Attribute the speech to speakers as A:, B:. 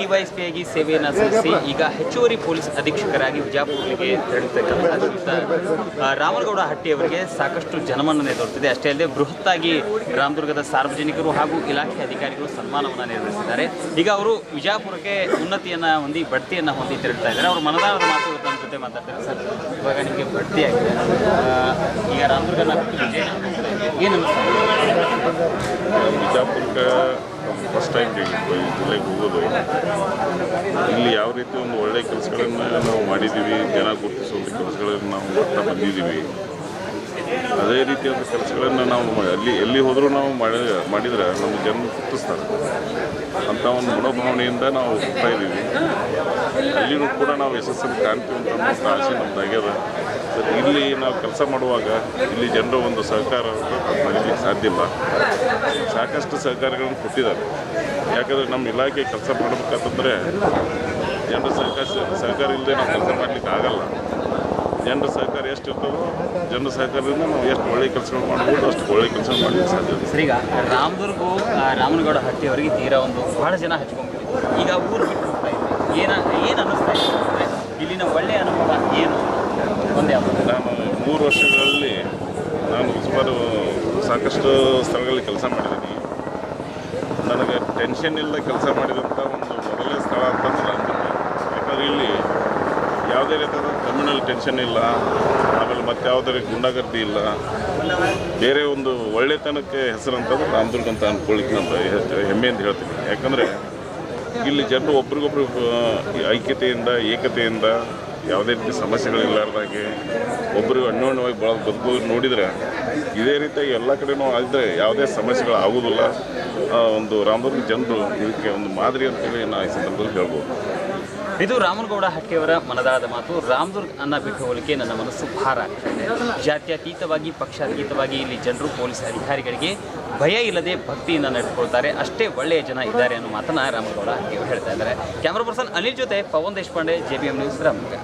A: DYSP ಆಗಿ ಸೇವೆಯನ್ನು ಸಲ್ಲಿಸಿ ಈಗ ಹೆಚ್ಚುವರಿ ಪೊಲೀಸ್ ಅಧೀಕ್ಷಕರಾಗಿ ವಿಜಾಪುರಿಗೆ ತೆರಳಿರ್ತಕ್ಕಂಥ ರಾಮನಗೌಡ ಹಟ್ಟಿ ಹಟ್ಟಿಯವರಿಗೆ ಸಾಕಷ್ಟು ಜನಮನ್ನಣೆ ದೊರೆತಿದೆ. ಅಷ್ಟೇ ಅಲ್ಲದೆ ಬೃಹತ್ತಾಗಿ ರಾಮದುರ್ಗದ ಸಾರ್ವಜನಿಕರು ಹಾಗೂ ಇಲಾಖೆ ಅಧಿಕಾರಿಗಳು ಸನ್ಮಾನವನ್ನು ನೆರವೇರಿಸಿದ್ದಾರೆ. ಈಗ ಅವರು ವಿಜಾಪುರಕ್ಕೆ ಉನ್ನತಿಯನ್ನು ಹೊಂದಿ ಬಡ್ತಿಯನ್ನು ಹೊಂದಿ ತೆರಳ್ತಾ ಇದ್ದಾರೆ. ಅವರು ಮನದಾನದ ಮಾತು ಜೊತೆ ಮಾತಾಡ್ತಾರೆ ಸರ್. ಇವಾಗ ನಿಮಗೆ ಬಡ್ತಿ ಆಗಿದೆ. ಈಗ ರಾಮದುರ್ಗನ ಏನು
B: ಬಿಜಾಪುರಕ್ಕೆ ಫಸ್ಟ್ ಟೈಮ್ ಈ ಜಿಲ್ಲೆಗೆ ಹೋಗೋದು. ಇಲ್ಲಿ ಯಾವ ರೀತಿ ಒಂದು ಒಳ್ಳೆಯ ಕೆಲಸಗಳನ್ನು ನಾವು ಮಾಡಿದ್ದೀವಿ, ಜನ ಗುರುತಿಸುವಂಥ ಕೆಲಸಗಳನ್ನು ನಾವು ಮಾಡ್ತಾ ಬಂದಿದ್ದೀವಿ. ಅದೇ ರೀತಿಯಾದ ಕೆಲಸಗಳನ್ನು ನಾವು ಅಲ್ಲಿ ಎಲ್ಲಿ ಹೋದರೂ ನಾವು ಮಾಡಿ ಮಾಡಿದರೆ ನಮ್ಮ ಜನ ಗುರುತಿಸ್ತಾರೆ ಅಂತ ಒಂದು ಮನೋಭಾವನೆಯಿಂದ ನಾವು ಹೋಗ್ತಾ ಇದ್ದೀವಿ. ಅಲ್ಲಿನೂ ಕೂಡ ನಾವು ಯಶಸ್ಸನ್ನು ಕಾಣ್ತೀವಿ ಅಂತ ಆಸೆ ನಮ್ದಾಗ್ಯದ ಬಟ್ ಇಲ್ಲಿ ನಾವು ಕೆಲಸ ಮಾಡುವಾಗ ಇಲ್ಲಿ ಜನರ ಒಂದು ಸಹಕಾರ ಮಾಡಲಿಕ್ಕೆ ಸಾಧ್ಯ ಇಲ್ಲ. ಸಾಕಷ್ಟು ಸಹಕಾರಗಳನ್ನು ಕೊಟ್ಟಿದ್ದಾರೆ. ಯಾಕಂದರೆ ನಮ್ಮ ಇಲಾಖೆ ಕೆಲಸ ಮಾಡಬೇಕಂತಂದರೆ ಜನರ ಸಹಕಾರ ಸಹಕಾರ ಇಲ್ಲದೆ ನಾವು ಕೆಲಸ ಮಾಡಲಿಕ್ಕೆ ಆಗಲ್ಲ. ಜನರ ಸಹಕಾರ ಎಷ್ಟು ಇರ್ತದೋ ಜನರ ಸಹಕಾರದಿಂದ ನಾವು ಎಷ್ಟು ಒಳ್ಳೆ ಕೆಲಸಗಳು ಮಾಡ್ಬೋದು ಅಷ್ಟು ಒಳ್ಳೆ ಕೆಲಸ ಮಾಡಲಿಕ್ಕೆ ಸಾಧ್ಯ
A: ಸರಿ ಈಗ ರಾಮದುರ್ಗು ರಾಮನಗೌಡ ಹಟ್ಟಿ ಅವರಿಗೆ ತೀರಾ ಒಂದು ಬಹಳ ಜನ ಹಚ್ಕೊಂಡ್ಬಿಟ್ಟಿದ್ರು ಈಗ ಊರು ಬಿಟ್ಟು ಏನ ಏನು ಅನ್ನಿಸ್ತಾ ಇದೆ? ಅಂದರೆ ಇಲ್ಲಿನ ಒಳ್ಳೆಯ ಅನುಭವ ಏನು? ಒಂದೇ
B: ನಾನು ಮೂರು ವರ್ಷಗಳಲ್ಲಿ ನಾನು ಸುಮಾರು ಸಾಕಷ್ಟು ಸ್ಥಳಗಳಲ್ಲಿ ಕೆಲಸ ಮಾಡಿದ್ದೀನಿ. ನನಗೆ ಟೆನ್ಷನ್ ಇಲ್ಲದೆ ಕೆಲಸ ಮಾಡಿದಂಥ ಒಂದು ಮೊದಲನೇ ಸ್ಥಳ ಅಂತಂದ್ರೆ ಇಲ್ಲಿ ಯಾವುದೇ ರೀತಿಯಾದ ಕ್ರಿಮಿನಲ್ ಟೆನ್ಷನ್ ಇಲ್ಲ, ಆಮೇಲೆ ಮತ್ತೆ ಯಾವುದೇ ರೀತಿ ಗುಂಡಾಗರ್ದಿ ಇಲ್ಲ. ಬೇರೆ ಒಂದು ಒಳ್ಳೆತನಕ್ಕೆ ಹೆಸರಂತಂದ್ರೆ ರಾಮದುರ್ಗ ಅಂತ ಅಂದ್ಕೊಳ್ಳಿಕ್ಕೆ ನಾನು ಹೆಮ್ಮೆ ಅಂತ ಹೇಳ್ತೀನಿ. ಯಾಕಂದರೆ ಇಲ್ಲಿ ಜನರು ಒಬ್ರಿಗೊಬ್ರು ಐಕ್ಯತೆಯಿಂದ, ಏಕತೆಯಿಂದ ಯಾವುದೇ ರೀತಿ ಸಮಸ್ಯೆಗಳಿಲ್ಲಾರ್ದಾಗೆ ಒಬ್ಬರು ಅನ್ಯೋನ್ಯವಾಗಿ ಬಳ ಬದುಕು ನೋಡಿದರೆ ಇದೇ ರೀತಿಯಾಗಿ ಎಲ್ಲ ಕಡೆನೂ ಆದರೆ ಯಾವುದೇ ಸಮಸ್ಯೆಗಳು ಆಗೋದಿಲ್ಲ. ಒಂದು ರಾಮದುರ್ಗ ಜನರು ಇದಕ್ಕೆ ಒಂದು ಮಾದರಿ ಅಂತೇಳಿ ನಾನು ಈ ಸಂದರ್ಭದಲ್ಲಿ ಹೇಳ್ಬೋದು.
A: ಇದು ರಾಮನಗೌಡ ಹಟ್ಟಿಯವರ ಮನದಾದ ಮಾತು. ರಾಮದುರ್ಗ್ ಅನ್ನ ಬಿಟ್ಟು ಹೋಲಿಕೆ ನನ್ನ ಮನಸ್ಸು ಭಾರ. ಆಗ್ತದೆ ಜಾತ್ಯತೀತವಾಗಿ, ಪಕ್ಷಾತೀತವಾಗಿ ಇಲ್ಲಿ ಜನರು, ಪೊಲೀಸ್ ಅಧಿಕಾರಿಗಳಿಗೆ ಭಯ ಇಲ್ಲದೆ ಭಕ್ತಿಯಿಂದ ನಡೆದುಕೊಳ್ತಾರೆ. ಅಷ್ಟೇ ಒಳ್ಳೆಯ ಜನ ಇದ್ದಾರೆ ಅನ್ನೋ ಮಾತನ್ನ ರಾಮನಗೌಡ ಹಟ್ಟಿಯವರು ಹೇಳ್ತಾ ಇದ್ದಾರೆ. ಕ್ಯಾಮ್ರಾ ಪರ್ಸನ್ ಅನಿಲ್ ಜೊತೆ Pavan Deshpande, J B M news Ramdurg